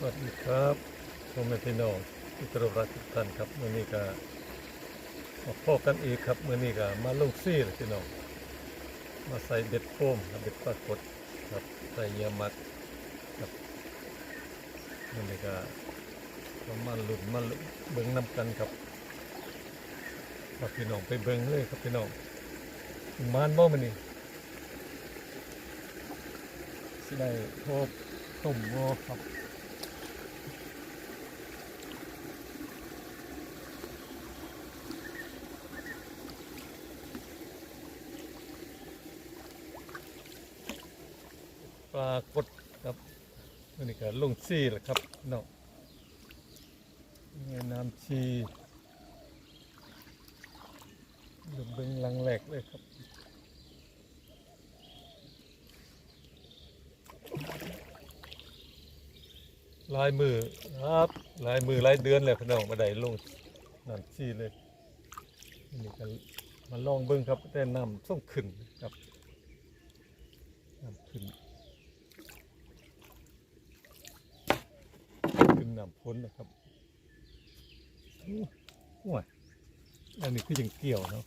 สวัสดีครับผมเป็นพี่น้องที่กรบรักทุกท่านครับเมื่อนี้ก็มาพบกันอีกครับเมื่อนี้ก็มาลงซี่เลยพี่น้องมาใส่เบ็ดโฟมกับเบ็ดปลากดครับใส่เยื่อมัดครับเมื่อนี้ก็ก็มาหลุดมาเบิ้งน้ำกันครับครับพี่น้องไปเบิ้งเลยครับพี่น้องมานบ่มันนี่สิได้โทบต้มบ่ครับากดครับอันนี้ก็ลงซีแหละครับเนาะนี่น้ำชีลงเบิ้งหลังแหลกเลยครับลายมือครับลายมือลายเดือนเลยพี่น้องมาได้ลงน้ำชีเลยอันนี้ก็มาลองเบิ้งครับแต่น้ำส่งขึ้นครับน้ำขึ้น ขึ้นะครับอู้ยอันนี้คือยังเกี่ยวเนาะ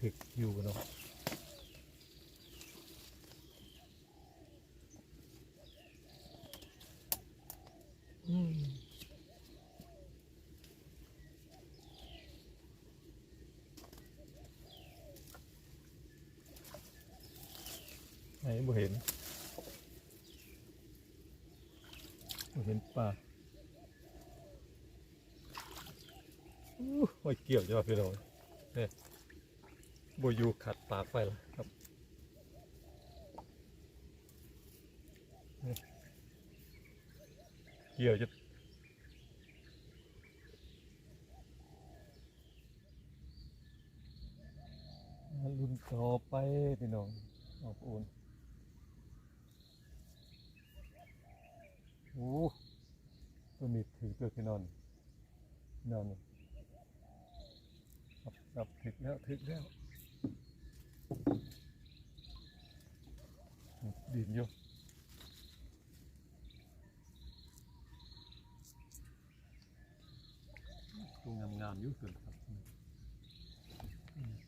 ถึกอยู่เนาะอืมไหนบ่เห็นบ่เห็นปลา โอ้ยเกี่ยวจ้ะพี่น้องเนี่ยบอยูขัดปากไปแล้วครับเกี่ยวจะลุนต่อไปพี่น้องออกอุ่นโอ้ตัวนี้ถือตัวพี่นอนนอนนี่ครับครับ ถึกแล้วถึกแล้วดินอยู่ตัวงามงามๆอยู่สุดครับ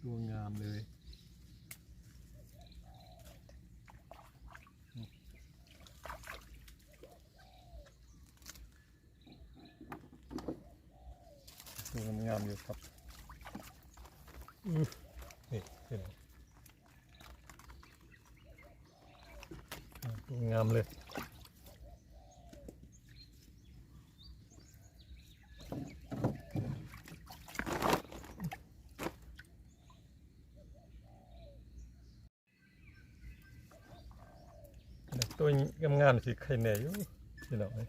ตัวงามเลยตัวงามงามอยู่ครับ นี่เห็นไหมอ่าตัวงามเลยตัวงามๆสิใครแหน่อยู่พี่น้องเอ้ย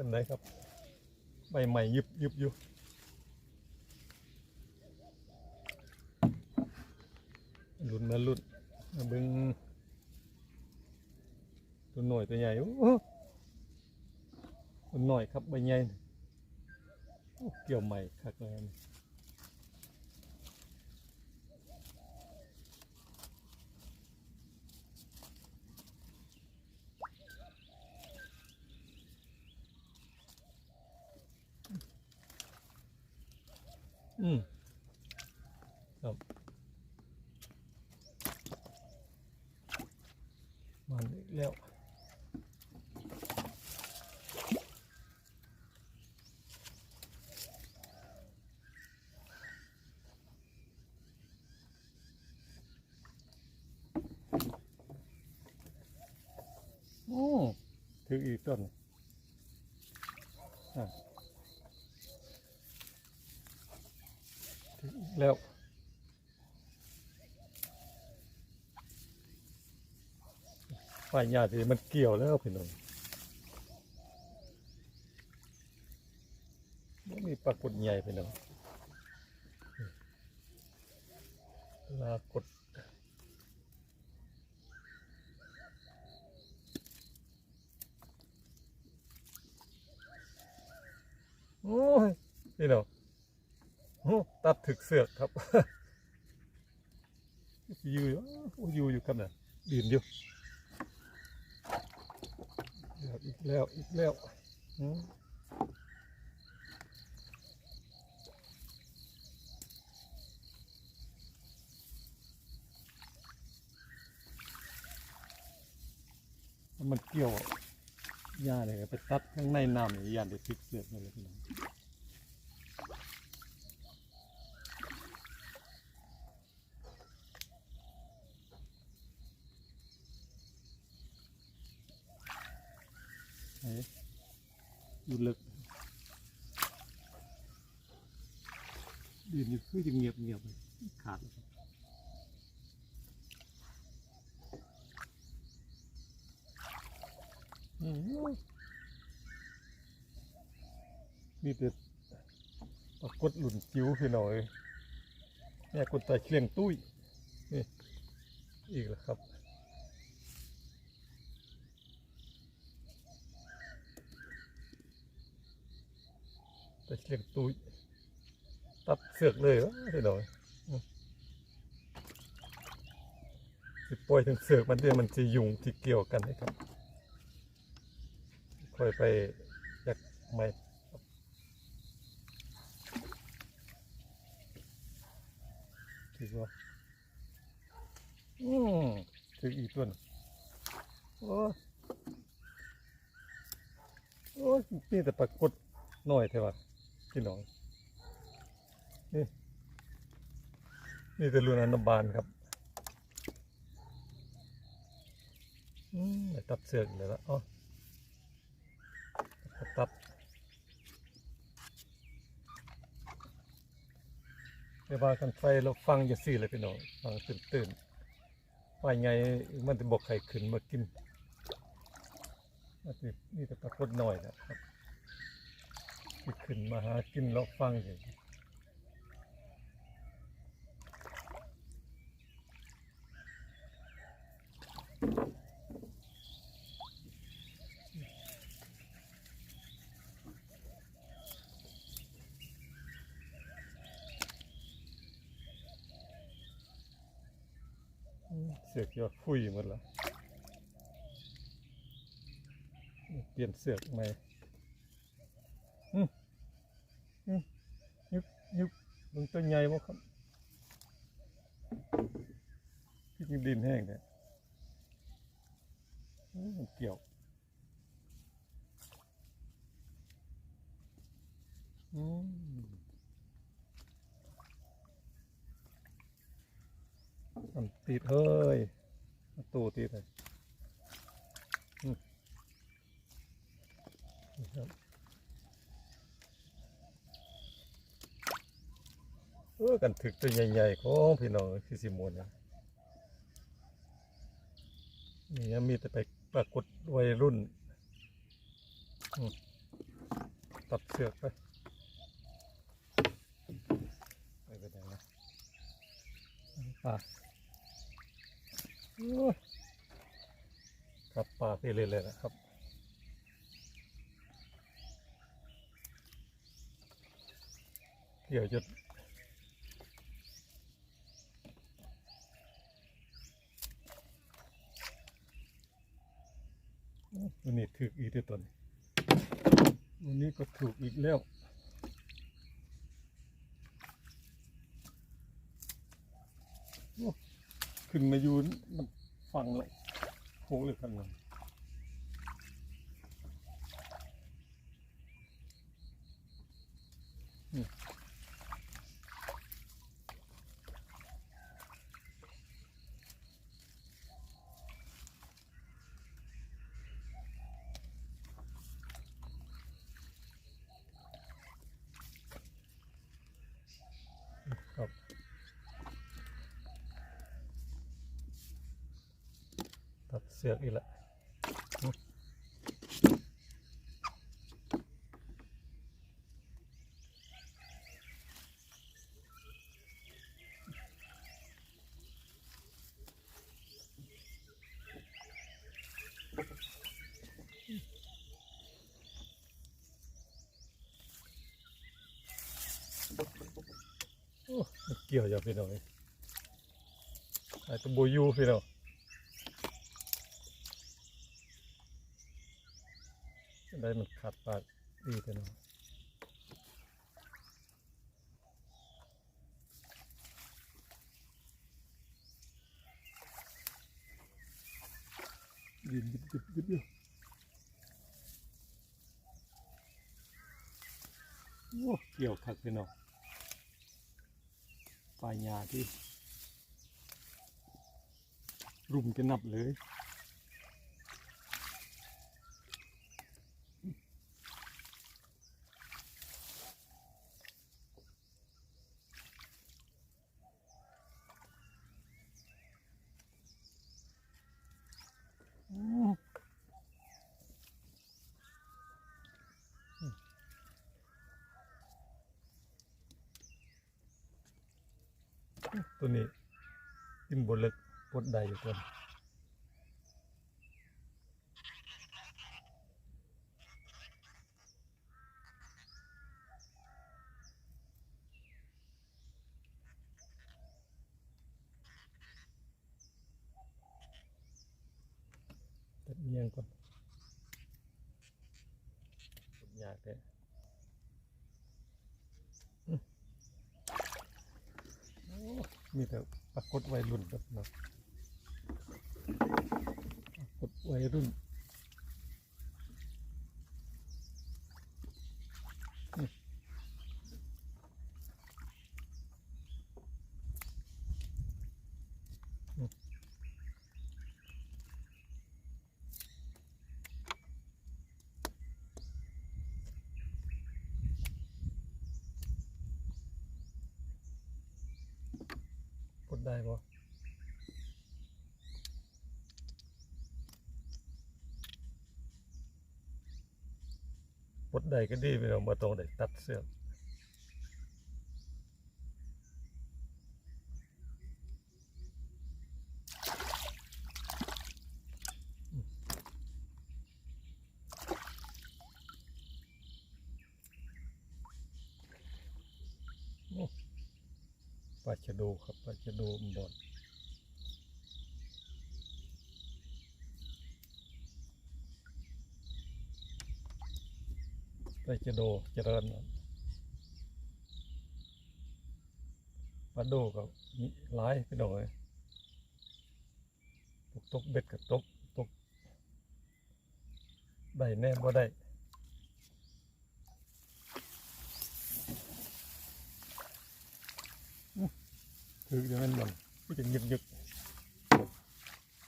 จังไดครับ ใบใหม่ยุบยุบอยู่รุ่นมารุ่นมาเบึงตัวหน่อยตัวใหญ่โอ้ตัวหน่อยครับใบใหญ่เกี่ยวใหม่คักเลย อันนี้อืมครับมันอีกแล้วโอ้ ถืออีกต้นอะ แล้วไฟหญ้าที่มันเกี่ยวแล้วพี่น้องมันมีปรากฏใหญ่พี่นุ่มปรากฏ ถึกเสือกครับอยู่อยู่อยู่อยู่ครับน่ะดินอยู่อีกแล้วอีกแล้วมันเกี่ยวหญ้าเลยไปตัดข้างในน้ำยานเด็ดติดเสือกนี่เลยพี่น้องไหนอยู่ลึกดินนี่ คือจะเงียบเงียบเลยขาดเลยครับอืมมีแต่ปรากฏหลุนจิ๋วพี่น้อยแม่คนตายเคลียงตุ้ยนี่อีกแล้วครับตะเคียนตุ้ย ตัดเสือกเลยวะพี่น้อยสิปล่อยถึงเสือกมันเดี๋ยวมันจะยุ่งที่เกี่ยวกันนะครับค่อยไปยักไม้ถือว่าอืมถืออีกตัวนึงโอ้ยโอ้ยนี่แต่ปรากฏหน่อยเท่าว่พี่น้อง นี่ นี่แต่รุ่นอนุบาลครับอืมตัดเสือกอีกเลยละอ๋อตัดเดี๋ยวว่ากันไฟเราฟังอย่าสี่เลยพี่น้องฟังตื่นตื่นๆไฟไงมันจะบอกไข่ขึ้นมากินอันนี้นี่แต่ปรากฏหน่อยนะครับขึ้นมาหากินเราฟังอย่างนี้ เสือกยอดฟุยหมดแล้วเปลี่ยนเสือกใหม่อืมยุบยุบมึงตัวใหญ่บ่ครับพี่กินดินแห้งเนี่ยเกี่ยวอืม มันติดเฮ้ยตูติดเลยเออกันถึกตัวใหญ่ๆของพี่น้องคือสิมวนนะนี่ยมีแต่ไปปรากฏวัยรุ่นตัดเสือกไปไปไปไหนนะป่า ครับป่าไปเลยเลยนะครับเดี๋ยวจะวันนี้ถูกอีกแล้วตอนนี้วันนี้ก็ถูกอีกแล้วโอ้ ขึ้นมาอยู่มันฟังเลยโค้งเลยฟังเลยนี่ สือกอีกละเกี่ยวอย่าพี่น้องไอ้ตัวโบยูพี่น้อง ได้มันขาดปาดดีพี่น้องยินยิบยิบยิบยู่โอ้เกี่ยวคักพี่น้องปลายยาที่ รุมจะนับเลย อืม ตัวนี้ทิ่มบนเล็กปวดใดอยู่ตัวนี้ตัดเมียงก่อนปวดยากเลยอืมโอ้ มีแต่ปรากฏวัยรุ่นครับนะปรากฏวัยรุ่นอืมอืมปวดได้ปะปวด ได้ก็ดีไปเรามาตรงได้ตัดเสื้อกปลาชะโดครับปลาชะโดมันบอด ปลาชะโดเจริญนะปลาโดก็มีหลายพี่น้อยตกตกเบ็ดกับตกตกได้แน่บ่ได้คือจะมันมันก็จะหยึกหยึก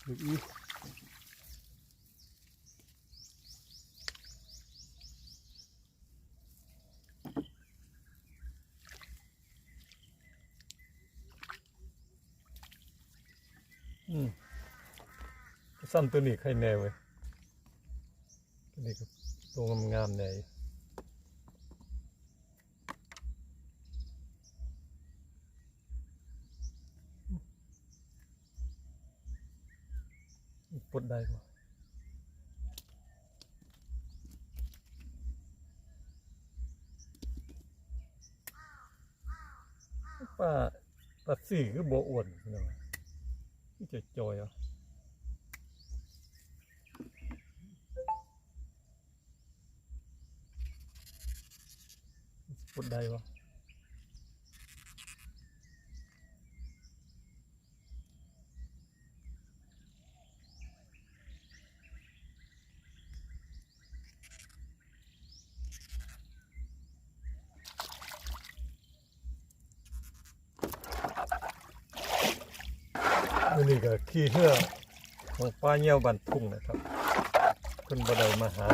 หยึกอีม สั้นตัวนี้ใครแนวเว้ยตัวนี้ก็ตัวงามๆแน่ปดได้ปะป้าป้าสี่คือโบอ้วนพี่น้องที่จะจอยอะ ปลดได้ปะอันนี้ก็ขี้เหื่อของป้าเงี้ยวบันทุ่งนะครับเพิ่นบ่ได้มาหา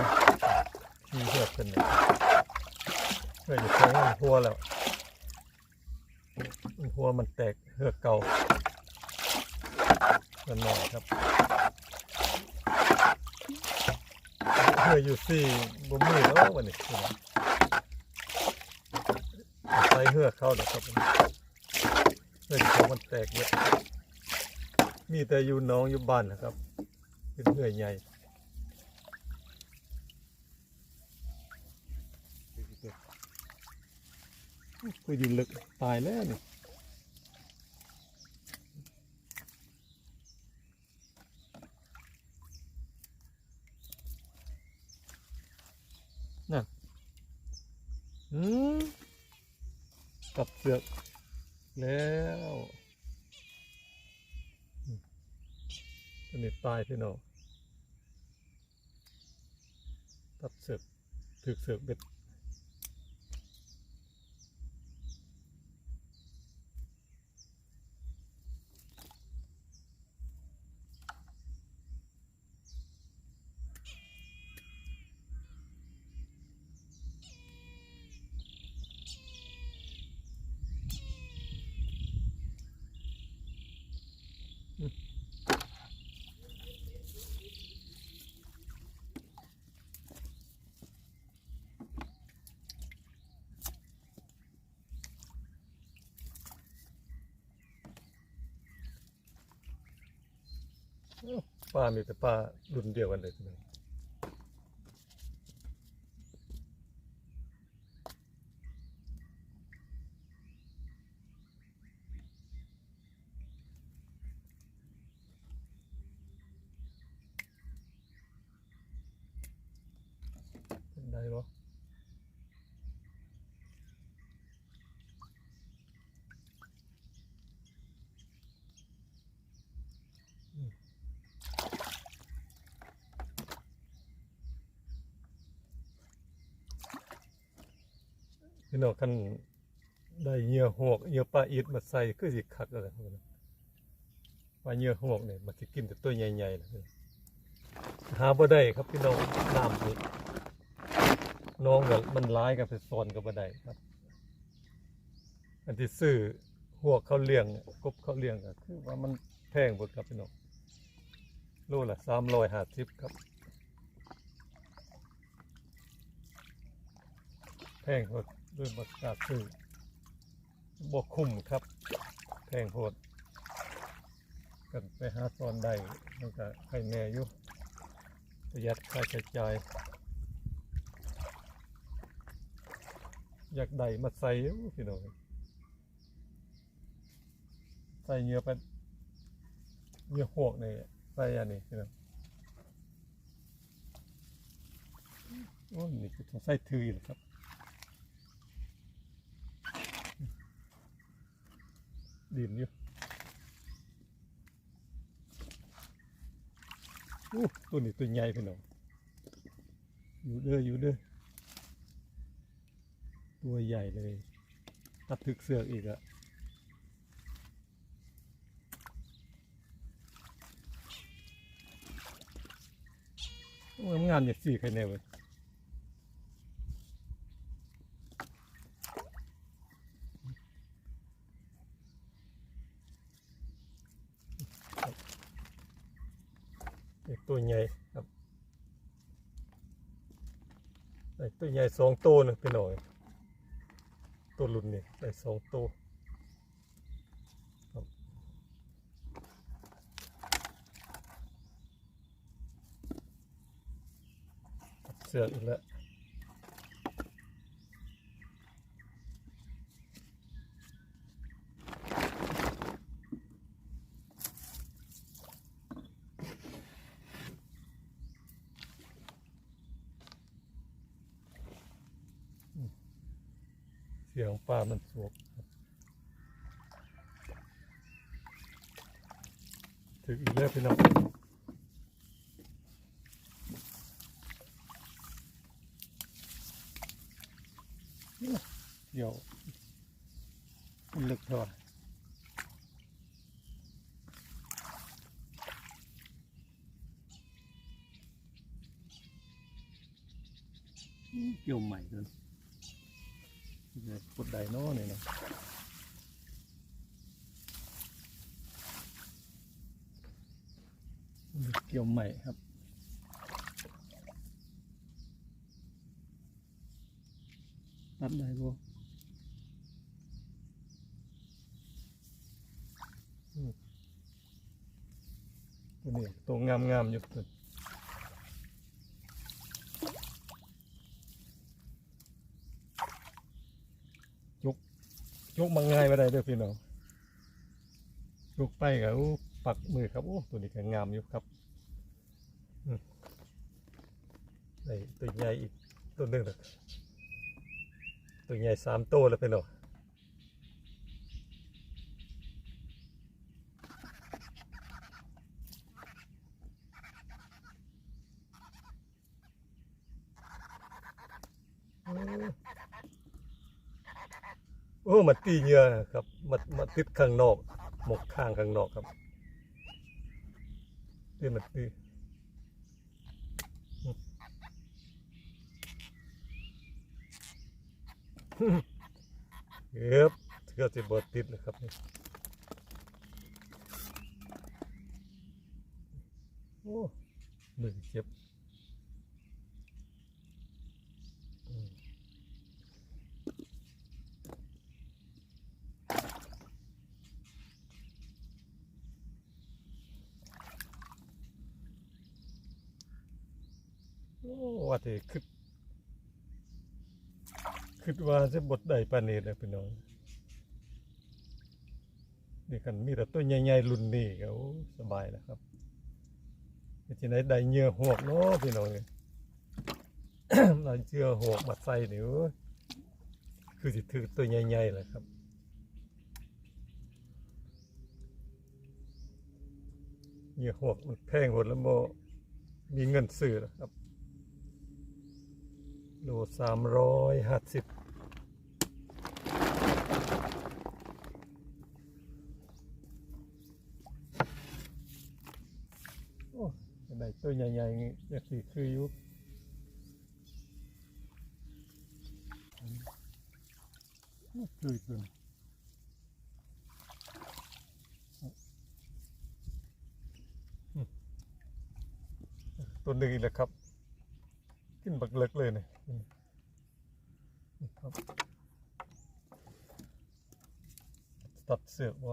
ขี้เหื่อเพิ่นเนี่ย ออยู่ท้องมันหัวแล้วมันหัวมันแตกเหือกเก่ามันหน่อยครับเหืออยู่สี่บ่มีแล้ววันนี้ใส่เหือกเข้าแล้วครับเหือกของมันแตกเยอะมีแต่อยู่น้องอยู่บ้านนะครับ เป็นเหื่อยใหญ่ ไยดินลึกตายแล้วนี่น่ะอืมกับเสือกแล้วสนิทตายพี่น้องตัดเสือกถือเสือกเบ็ด ป้ามีแต่ป้ารุ่นเดียวกันเลยพี่น้องเป็นได้หรอ พี่น้องคันได้เหยื่อหอกเหยื่อปลาอีดมาใส่คือสิคักอะไรพวกนั้นปลาเหยื่อหอกเนี่ยมันสิกินแต่ตัวใหญ่ๆนะหาบ่ได้ครับพี่น้องน้ำนี่น้องกับมันร้ายกับไปซอนกับบ่ได้ครับ อันที่ซื้อหัวเขาเลี้ยงกบเขาเลี้ยงก็คือว่ามันแพงหมดครับพี่น้องโลละสามร้อยห้าสิบครับแพงโหด ด้วยบักกาซื้อบวกคุ้มครับแพงโหดกันไปหาตอนใดมันก็ใครแน่อยู่ประหยัดค่าใช้จ่ายอยากได้มาใส่พี่น้องใส่เหงื่อไปเหงื่อหวกนี่ใส่อันนี้พี่น้องโอ้นี่คือต้องใส่ถืออยู่ครับ ดินอยู่อู้ตัวนี้ตัวใหญ่พี่น้องอยู่เด้ออยู่เด้อตัวใหญ่เลยตัดถึกเสือกอีกอะงานเนี่ยสี่ใครแน่เว้ย ตัวใหญ่ครับไอ้ตัวใหญ่สองตัวนะพี่น้อยตัวรุ่นนี่ได้สองตัวเสือกอีกแล้ว สียงปลามันสวกถึงอีกแล้วพี่น้องเดี๋ยวมันลึกเท่าไหร่เกี่ยวใหม่เลย เนี่ย กดไดโน่เนี่ยนะเกี่ยวใหม่ครับตัดได้บ่อืมตัวนี้ตัวงามๆอยู่ ยกมัง่ายมาได้เด้อพี่น้องยกไปกับปักมือครับโอ้ตัวนี้ก็งามอยู่ครับตัวใหญ่อีกตัวหนึ่งตัวใหญ่สามโตแล้วพี่น้อง โอ้มาตีเหงื่อครับมามาติดข้างนอก หมกข้างข้างนอกครับนี่มันตีเย็บเกือบจะบดติดเลยครับนี่โอ้มือเจ็บ โอ้ว่าแต่คิดคิดว่าจะบดได้ปานนี้เลยพี่น้องนี่กันมีแต่ตัวใหญ่ๆรุ่นนี้ก็สบายแล้วครับที่ไหนได้เหงื่อหวกเนาะพี่น้องเนี่ยเราเชื่อหวกมาใส่นี่โอ้ยคือสิถือตัวใหญ่ๆเลยครับเหงื่อหวกมันแพงหมดแล้วโมมีเงินซื้อแล้วครับ โลสามร้อยห้าสิบโอ้ได้ตัวใหญ่ๆนี่จะสีคืออยู่คือคือตัวหนึ่งอีกแล้วครับ ขึ้นบักเล็กเลยเนี่ย นี่นี่ครับตัดเสือกบอ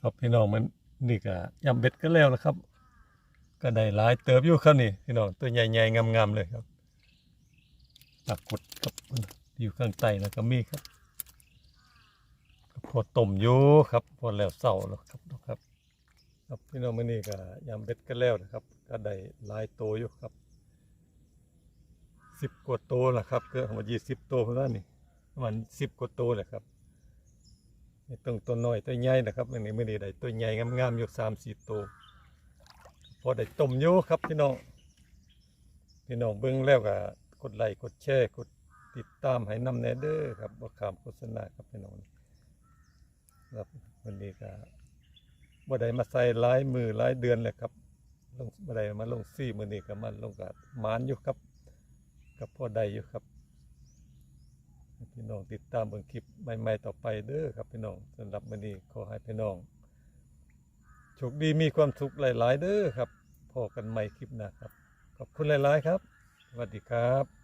ครับพี่น้องมันนี่ก็ยำเบ็ดก็แล้วนะครับ ก็ได้หลายเติบอยู่ครับนี่พี่น้องตัวใหญ่ๆงามๆเลยครับปรากฏครับอยู่ข้างใต้นะก็มีครับพอต้มอยู่ครับพอแล้วเศร้าแล้วครับครับ ครับพี่น้องมันนี่ก็ยำเบ็ดก็แล้วนะครับ ก็ได้หลายโตอยู่ครับสิบกว่าโตวละครับก็ประมาณยี่สิบโตวเท่านั้นนี่ประมาณสิบกว่าโตวแหละครับ นี่ต้องตัวน้อยตัวใหญ่นะครับอันนี้ไม่ได้ได้ตัวใหญ่งามๆอยู่สามสี่ตัวพอได้ต้มอยู่ครับพี่น้องพี่น้องเบิ่งแล้วก็กดไลค์กดแชร์กดติดตามให้นำแนเด้อครับบ่ขามโฆษณาครับพี่น้องครับวันนี้ก็บ่ได้มาใส่หลายมือหลายเดือนเลยครับลงบ่ได้มาลงซี่มือนี้ก็มาลงกับมานอยู่ครับกับพอได้อยู่ครับ พี่น้องติดตามเบิ่งคลิปใหม่ๆต่อไปเด้อครับพี่น้องสำหรับมื้อนี้ขอให้พี่น้องโชคดีมีความสุขหลาย ๆ เด้อครับพอกันใหม่คลิปหน้าครับ ขอบคุณหลาย ๆ ครับสวัสดีครับ